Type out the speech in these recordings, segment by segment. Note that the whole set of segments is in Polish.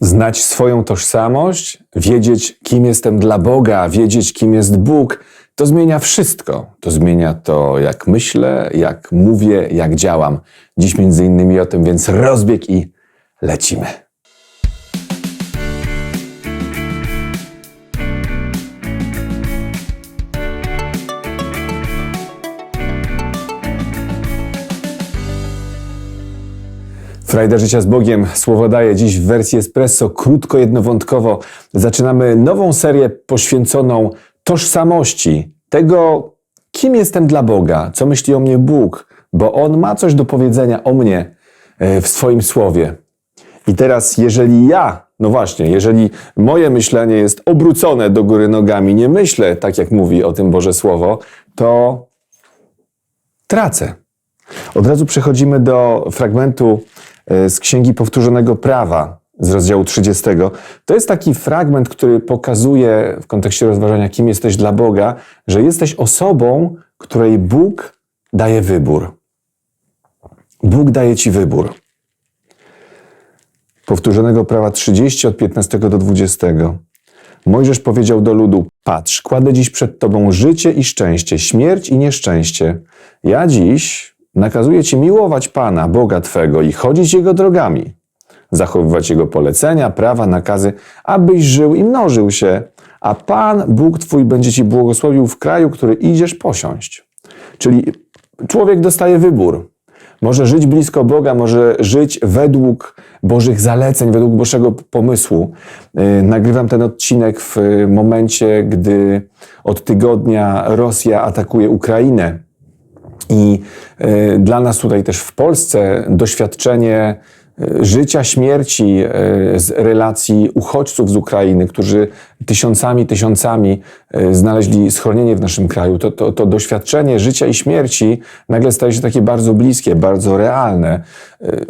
znać swoją tożsamość, wiedzieć, kim jestem dla Boga, wiedzieć, kim jest Bóg, to zmienia wszystko. To zmienia to, jak myślę, jak mówię, jak działam. Dziś między innymi o tym, więc rozbieg i lecimy. Frajda życia z Bogiem słowo daje dziś w wersji espresso, krótko, jednowątkowo. Zaczynamy nową serię poświęconą tożsamości, tego, kim jestem dla Boga, co myśli o mnie Bóg, bo On ma coś do powiedzenia o mnie e, w swoim słowie. I teraz, jeżeli ja, no właśnie, jeżeli moje myślenie jest obrócone do góry nogami, nie myślę tak, jak mówi o tym Boże Słowo, to tracę. Od razu przechodzimy do fragmentu z Księgi Powtórzonego Prawa z rozdziału 30. To jest taki fragment, który pokazuje w kontekście rozważania, kim jesteś dla Boga, że jesteś osobą, której Bóg daje wybór. Bóg daje ci wybór. Powtórzonego Prawa 30 od 15 do 20. Mojżesz powiedział do ludu: Patrz, kładę dziś przed tobą życie i szczęście, śmierć i nieszczęście. Ja dziś nakazuję ci miłować Pana, Boga twego i chodzić Jego drogami, zachowywać Jego polecenia, prawa, nakazy, abyś żył i mnożył się, a Pan, Bóg twój, będzie ci błogosławił w kraju, który idziesz posiąść. Czyli człowiek dostaje wybór. Może żyć blisko Boga, może żyć według Bożych zaleceń, według Bożego pomysłu. Yy, Nagrywam ten odcinek w momencie, gdy od tygodnia Rosja atakuje Ukrainę. I y, dla nas tutaj też w Polsce doświadczenie y, życia, śmierci y, z relacji uchodźców z Ukrainy, którzy tysiącami, tysiącami znaleźli schronienie w naszym kraju, to, to, to doświadczenie życia i śmierci nagle staje się takie bardzo bliskie, bardzo realne.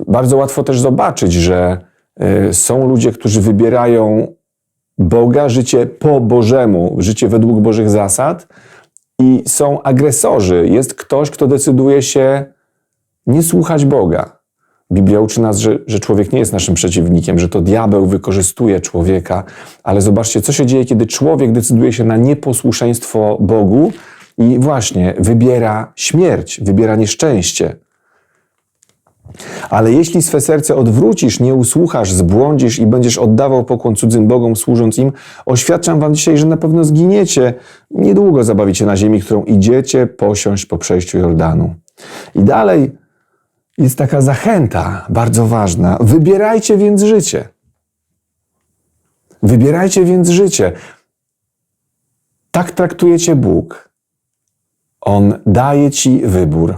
Bardzo łatwo też zobaczyć, że są ludzie, którzy wybierają Boga, życie po Bożemu, życie według Bożych zasad, i są agresorzy. Jest ktoś, kto decyduje się nie słuchać Boga. Biblia uczy nas, że, że człowiek nie jest naszym przeciwnikiem, że to diabeł wykorzystuje człowieka, ale zobaczcie, co się dzieje, kiedy człowiek decyduje się na nieposłuszeństwo Bogu i właśnie wybiera śmierć, wybiera nieszczęście. Ale jeśli swe serce odwrócisz, nie usłuchasz, zbłądzisz i będziesz oddawał pokłon cudzym bogom, służąc im, oświadczam wam dzisiaj, że na pewno zginiecie. Niedługo zabawicie na ziemi, którą idziecie posiąść po przejściu Jordanu. I dalej jest taka zachęta, bardzo ważna. Wybierajcie więc życie. Wybierajcie więc życie. Tak traktujecie Bóg. On daje ci wybór.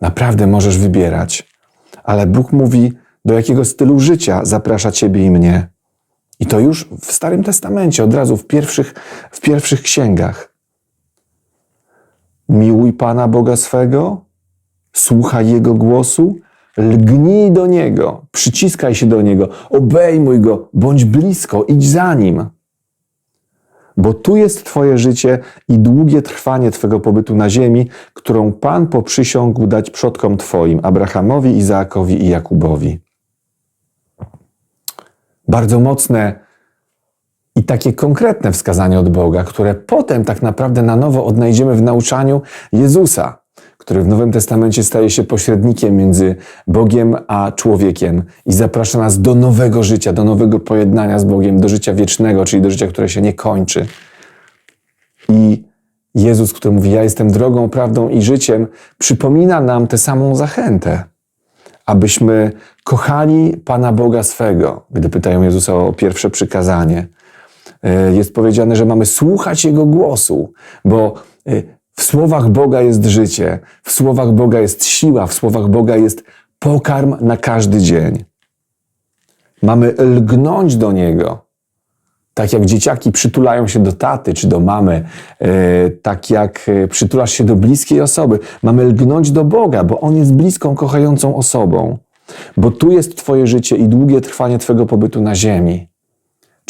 Naprawdę możesz wybierać, ale Bóg mówi, do jakiego stylu życia zaprasza ciebie i mnie. I to już w Starym Testamencie, od razu w pierwszych, w pierwszych księgach. Miłuj Pana Boga swego, słuchaj Jego głosu, lgnij do Niego, przyciskaj się do Niego, obejmuj Go, bądź blisko, idź za Nim. Bo tu jest Twoje życie i długie trwanie Twego pobytu na ziemi, którą Pan poprzysiągł dać przodkom Twoim, Abrahamowi, Izaakowi i Jakubowi. Bardzo mocne i takie konkretne wskazanie od Boga, które potem tak naprawdę na nowo odnajdziemy w nauczaniu Jezusa, który w Nowym Testamencie staje się pośrednikiem między Bogiem a człowiekiem i zaprasza nas do nowego życia, do nowego pojednania z Bogiem, do życia wiecznego, czyli do życia, które się nie kończy. I Jezus, który mówi: Ja jestem drogą, prawdą i życiem, przypomina nam tę samą zachętę, abyśmy kochali Pana Boga swego, gdy pytają Jezusa o pierwsze przykazanie. E, Jest powiedziane, że mamy słuchać Jego głosu, bo e, w słowach Boga jest życie, w słowach Boga jest siła, w słowach Boga jest pokarm na każdy dzień. Mamy lgnąć do Niego. Tak jak dzieciaki przytulają się do taty czy do mamy, e, tak jak e, przytulasz się do bliskiej osoby. Mamy lgnąć do Boga, bo On jest bliską, kochającą osobą. Bo tu jest Twoje życie i długie trwanie Twojego pobytu na ziemi.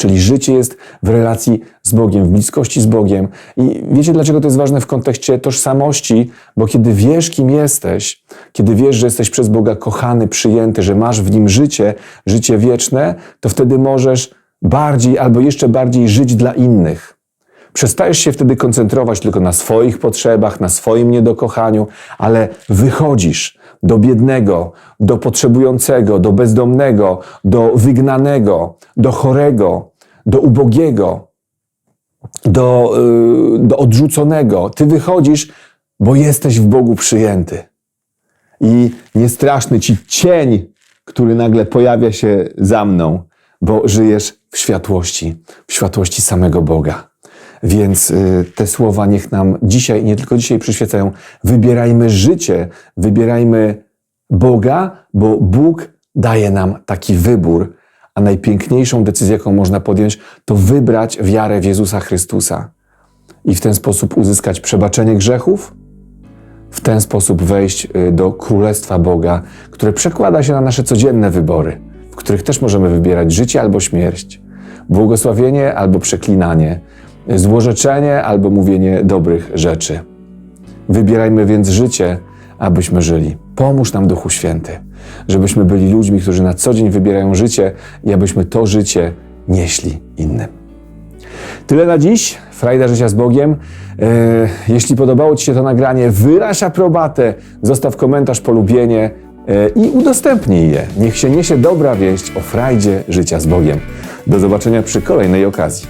Czyli życie jest w relacji z Bogiem, w bliskości z Bogiem. I wiecie, dlaczego to jest ważne w kontekście tożsamości? Bo kiedy wiesz, kim jesteś, kiedy wiesz, że jesteś przez Boga kochany, przyjęty, że masz w nim życie, życie wieczne, to wtedy możesz bardziej albo jeszcze bardziej żyć dla innych. Przestajesz się wtedy koncentrować tylko na swoich potrzebach, na swoim niedokochaniu, ale wychodzisz do biednego, do potrzebującego, do bezdomnego, do wygnanego, do chorego, do ubogiego, do, yy, do odrzuconego. Ty wychodzisz, bo jesteś w Bogu przyjęty. I niestraszny ci cień, który nagle pojawia się za mną, bo żyjesz w światłości, w światłości samego Boga. Więc y, te słowa niech nam dzisiaj, nie tylko dzisiaj przyświecają. Wybierajmy życie, wybierajmy Boga, bo Bóg daje nam taki wybór, a najpiękniejszą decyzją, jaką można podjąć, to wybrać wiarę w Jezusa Chrystusa i w ten sposób uzyskać przebaczenie grzechów, w ten sposób wejść y, do Królestwa Boga, które przekłada się na nasze codzienne wybory, w których też możemy wybierać życie albo śmierć, błogosławienie albo przeklinanie, złorzeczenie albo mówienie dobrych rzeczy. Wybierajmy więc życie, abyśmy żyli. Pomóż nam Duchu Święty, żebyśmy byli ludźmi, którzy na co dzień wybierają życie i abyśmy to życie nieśli innym. Tyle na dziś. Frajda życia z Bogiem. E, jeśli podobało Ci się to nagranie, wyraź aprobatę, zostaw komentarz, polubienie e, i udostępnij je. Niech się niesie dobra wieść o frajdzie życia z Bogiem. Do zobaczenia przy kolejnej okazji.